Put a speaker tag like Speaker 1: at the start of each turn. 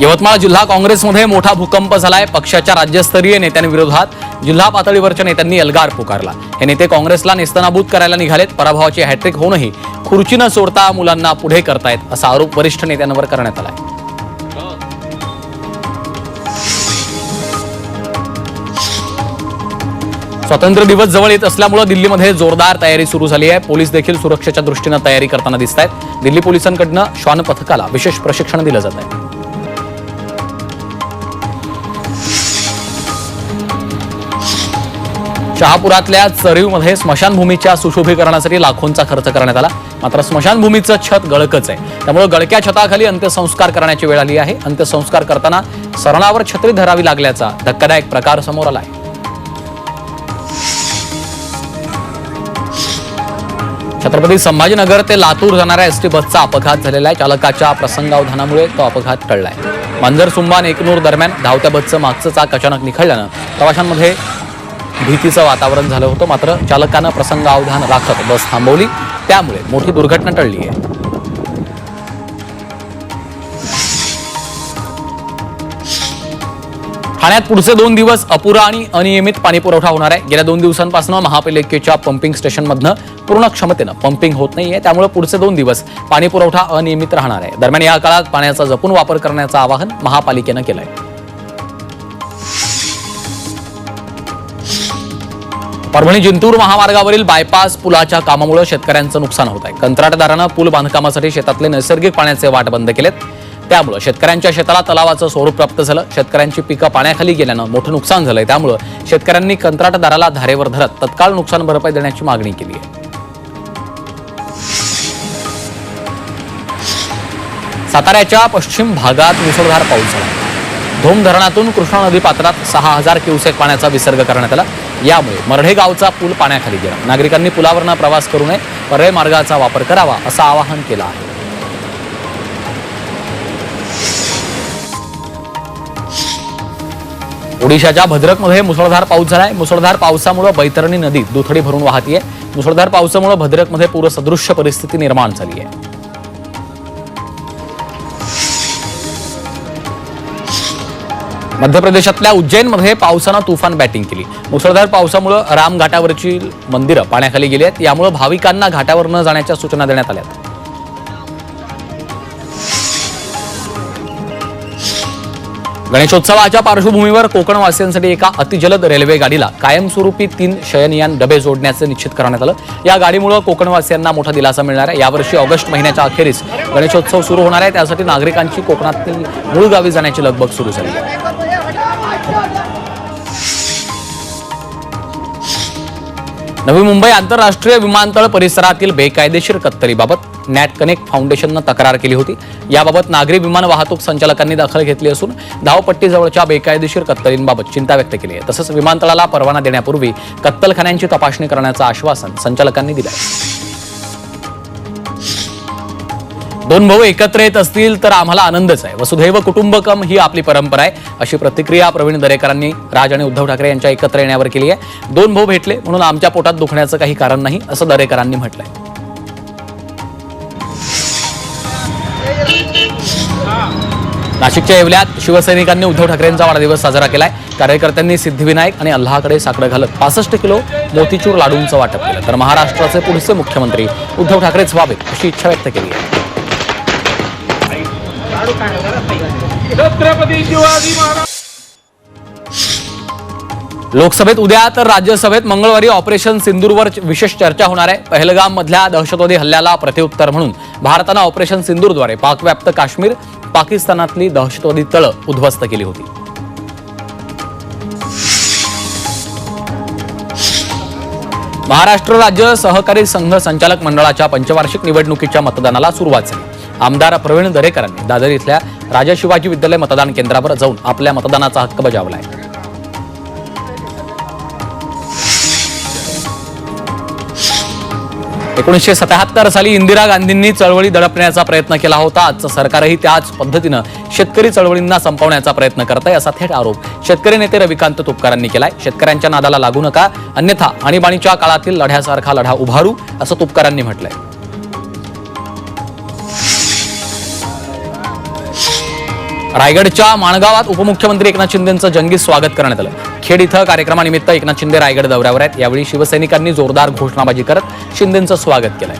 Speaker 1: यवतमाळ जिल्हा काँग्रेसमध्ये मोठा भूकंप झालाय. पक्षाच्या राज्यस्तरीय नेत्यांविरोधात जिल्हा पातळीवरच्या नेत्यांनी एल्गार पुकारला. हे नेते काँग्रेसला नेस्तनाबूत करायला निघालेत. पराभवाची हॅट्रिक होऊनही खुर्ची न सोडता मुलांना पुढे करतायत असा आरोप वरिष्ठ नेत्यांवर करण्यात आलाय. स्वातंत्र्य दिवस जवळ येत असल्यामुळे दिल्लीमध्ये जोरदार तयारी सुरू झाली आहे. पोलीस देखील सुरक्षेच्या दृष्टीनं तयारी करताना दिसत आहेत दिल्ली पोलिसांकडनं श्वान पथकाला विशेष प्रशिक्षण दिलं जात आहे शहापुरातल्या चरीवमध्ये स्मशानभूमीच्या सुशोभीकरणासाठी लाखोंचा खर्च करण्यात आला. मात्र स्मशानभूमीचं छत गळकच आहे. त्यामुळे गळक्या छताखाली अंत्यसंस्कार करण्याची वेळ आली आहे. अंत्यसंस्कार करताना सरणावर छत्री धरावी लागल्याचा धक्कादायक प्रकार समोर आला आहे छत्रपती संभाजीनगर ते लातूर जाणाऱ्या एसटी बसचा अपघात झालेला आहे. चालकाच्या प्रसंगावधानामुळे तो अपघात टळलाय. मांजर सुंबान एकनूर दरम्यान धावत्या बसचं मागचं चाक अचानक निखळल्यानं प्रवाशांमध्ये भीतीचं वातावरण झालं होतं. मात्र चालकानं प्रसंगावधान राखत बस थांबवली. त्यामुळे मोठी दुर्घटना टळली आहे. ठाण्यात पुढचे दोन दिवस अपुरा आणि अनियमित पाणीपुरवठा होणार आहे. गेल्या दोन दिवसांपासून महापालिकेच्या पंपिंग स्टेशनमधनं पूर्ण क्षमतेनं पंपिंग होत नाहीये. त्यामुळे पुढचे दोन दिवस पाणीपुरवठा अनियमित राहणार आहे. दरम्यान या काळात पाण्याचा जपून वापर करण्याचं आवाहन महापालिकेनं केलं आहे परभणी जिंतूर महामार्गावरील बायपास पुलाच्या कामामुळे शेतकऱ्यांचं नुकसान होत आहे. कंत्राटदारानं पूल बांधकामासाठी शेतातले नैसर्गिक पाण्याचे वाट बंद केलेत. त्यामुळे शेतकऱ्यांच्या शेताला तलावाचं स्वरूप प्राप्त झालं. शेतकऱ्यांची पिकं पाण्याखाली गेल्यानं मोठं नुकसान झालंय. त्यामुळे शेतकऱ्यांनी कंत्राटदाराला धारेवर धरत तत्काळ नुकसान भरपाई देण्याची मागणी केली आहे. साताऱ्याच्या पश्चिम भागात मुसळधार पाऊस झाला. धोम धरणातून कृष्णा नदी पात्रात सहा हजार क्युसेक पाण्याचा विसर्ग करण्यात आला. यामुळे मरढे गावचा पूल पाण्याखाली गेला. नागरिकांनी पुलावरनं प्रवास करू नये पर्याय मार्गाचा वापर करावा असं आवाहन केलं आहे. ओडिशाच्या भद्रकमध्ये मुसळधार पाऊस झालाय. मुसळधार पावसामुळे बैतरणी नदी दुथडी भरून वाहतीये. मुसळधार पावसामुळे भद्रकमध्ये पूरसदृश्य परिस्थिती निर्माण झाली आहे मध्य प्रदेशातल्या उज्जैनमध्ये पावसानं तुफान बॅटिंग केली. मुसळधार पावसामुळं रामघाटावरची मंदिरं पाण्याखाली गेली आहेत. यामुळे भाविकांना घाटावर न जाण्याच्या सूचना देण्यात आल्या आहेत. गणेशोत्सवाच्या पार्श्वभूमीवर कोकणवासियांसाठी एका अतिजलद रेल्वे गाडीला कायमस्वरूपी तीन शयनयान डबे जोडण्याचं निश्चित करण्यात आलं. या गाडीमुळे कोकणवासियांना मोठा दिलासा मिळणार आहे. यावर्षी ऑगस्ट महिन्याच्या अखेरीस गणेशोत्सव सुरू होणार आहे. त्यासाठी नागरिकांची कोकणातील मूळ गावी जाण्याची लगबग सुरू झाली नवी मुंबई आंतरराष्ट्रीय विमानतळ परिसरातील बेकायदेशीर कत्तलीबाबत नॅट कनेक्ट फाउंडेशननं तक्रार केली होती. याबाबत नागरी विमान वाहतूक संचालकांनी दखल घेतली असून धावपट्टीजवळच्या बेकायदेशीर कत्तलींबाबत चिंता व्यक्त केली आहे. तसंच विमानतळाला परवाना देण्यापूर्वी कत्तलखान्यांची तपासणी करण्याचं आश्वासन संचालकांनी दिलं आहे. दोन भाऊ एकत्र येत असतील तर आम्हाला आनंदच आहे. वसुधैव कुटुंबकम ही आपली परंपरा आहे. अशी प्रतिक्रिया प्रवीण दरेकरांनी राज आणि उद्धव ठाकरे यांच्या एकत्र येण्यावर केली आहे. दोन भाऊ भेटले म्हणून आमच्या पोटात दुखण्याचं काही कारण नाही असं दरेकरांनी म्हटलंय. नाशिकच्या येवल्यात शिवसैनिकांनी उद्धव ठाकरेंचा वाढदिवस साजरा केलाय. कार्यकर्त्यांनी सिद्धिविनायक आणि अल्लाहकडे साकडं घालत पासष्ट किलो मोतीचूर लाडूंचं वाटप केलं. तर महाराष्ट्राचे पुढचे मुख्यमंत्री उद्धव ठाकरेच व्हावेत अशी इच्छा व्यक्त केली आहे.
Speaker 2: छत्रपती शिवाजी महाराज.
Speaker 1: लोकसभेत उद्या तर राज्यसभेत मंगळवारी ऑपरेशन सिंदूरवर विशेष चर्चा होणार आहे. पहलगाम मधल्या दहशतवादी हल्ल्याला प्रत्युत्तर म्हणून भारतानं ऑपरेशन सिंदूरद्वारे पाकव्याप्त काश्मीर पाकिस्तानातली दहशतवादी तळं उद्ध्वस्त केली होती. महाराष्ट्र राज्य सहकारी संघ संचालक मंडळाच्या पंचवार्षिक निवडणुकीच्या मतदानाला सुरुवात झाली. आमदार प्रवीण दरेकरांनी दादर इथल्या राजा शिवाजी विद्यालय मतदान केंद्रावर जाऊन आपल्या मतदानाचा हक्क बजावलाय. एकोणीसशे सत्याहत्तर साली इंदिरा गांधींनी चळवळी दडपण्याचा प्रयत्न केला होता. आजचं सरकारही त्याच पद्धतीनं शेतकरी चळवळींना संपवण्याचा प्रयत्न करत आहे असा थेट आरोप शेतकरी नेते रविकांत तुपकरांनी केलाय. शेतकऱ्यांच्या नादाला लागू नका. अन्यथा आणीबाणीच्या काळातील लढ्यासारखा लढा उभारू असं तुपकरांनी म्हटलंय. रायगडच्या माणगावात उपमुख्यमंत्री एकनाथ शिंदेचं जंगी स्वागत करण्यात आलं. खेड इथं कार्यक्रमानिमित्त एकनाथ शिंदे रायगड दौऱ्यावर आहेत. यावेळी शिवसैनिकांनी जोरदार घोषणाबाजी करत शिंदेचं स्वागत केलंय.